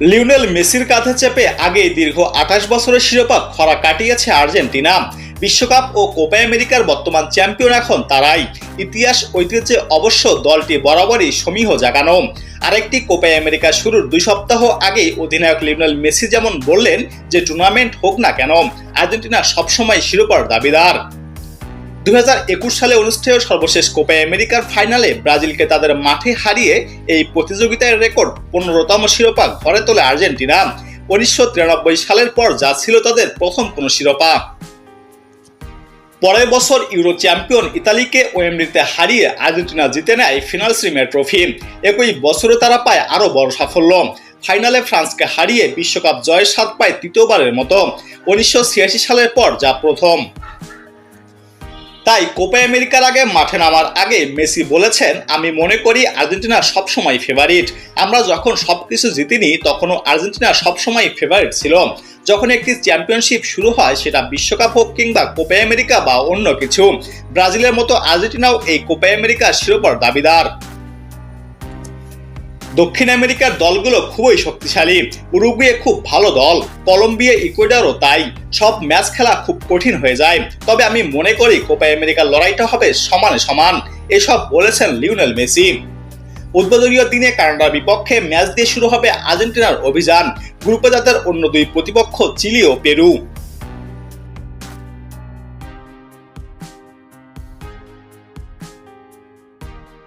Lionel মেসির কাঁধে চেপে আগেই দীর্ঘ আঠাশ বছরের শিরোপা খরা কাটিয়েছে আর্জেন্টিনা। বিশ্বকাপ ও কোপা আমেরিকার বর্তমান চ্যাম্পিয়ন এখন তারাই। ইতিহাস, ঐতিহ্যে অবশ্য দলটি বরাবরই সমীহ জাগানো। আরেকটি কোপা আমেরিকা শুরুর দুই সপ্তাহ আগেই অধিনায়ক লিওনেল মেসি যেমন বললেন যে, টুর্নামেন্ট হোক না কেন, আর্জেন্টিনা সবসময় শিরোপার দাবিদার। দু হাজার একুশ সালে অনুষ্ঠেয় সর্বশেষ কোপা আমেরিকার ফাইনালে ব্রাজিলকে তাদের মাঠে হারিয়ে এই প্রতিযোগিতার রেকর্ড পনেরোতম শিরোপা ঘরে তোলে আর্জেন্টিনা। উনিশশো তিরানব্বই সালের পর যা ছিল তাদের প্রথম কোনো শিরোপা। পরের বছর ইউরো চ্যাম্পিয়ন ইতালিকে ওয়েমব্লিতে হারিয়ে আর্জেন্টিনা জিতে নেয় ফিনাল সিমের ট্রফি। একই বছরে তারা পায় আরও বড় সাফল্য। ফাইনালে ফ্রান্সকে হারিয়ে বিশ্বকাপ জয়ের স্বাদ পায় তৃতীয়বারের মতো। উনিশশো ছিয়াশি সালের পর যা প্রথম। তাই কোপা আমেরিকার আগে মাঠে নামার আগে মেসি বলেছেন, আমি মনে করি আর্জেন্টিনা সবসময় ফেভারিট আমরা যখন সব কিছু জিতিনি, তখনও আর্জেন্টিনা সবসময় ফেভারিট ছিল। যখন একটি চ্যাম্পিয়নশিপ শুরু হয়, সেটা বিশ্বকাপ হোক কিংবা কোপা আমেরিকা বা অন্য কিছু। ব্রাজিলের মতো আর্জেন্টিনাও এই কোপা আমেরিকার শিরোপার দাবিদার। দক্ষিণ আমেরিকার দলগুলো খুবই শক্তিশালী। উরুগুয়ে খুব ভালো দল, কলম্বিয়া, ইকুয়েডারও তাই। সব ম্যাচ খেলা খুব কঠিন হয়ে যায়। তবে আমি মনে করি কোপা আমেরিকার লড়াইটা হবে সমানে সমান, এসব বলেছেন লিওনেল মেসি। উদ্বোধনীয় দিনে কানাডার বিপক্ষে ম্যাচ দিয়ে শুরু হবে আর্জেন্টিনার অভিযান। গ্রুপে তাদের অন্য দুই প্রতিপক্ষ, চিলি ও পেরু।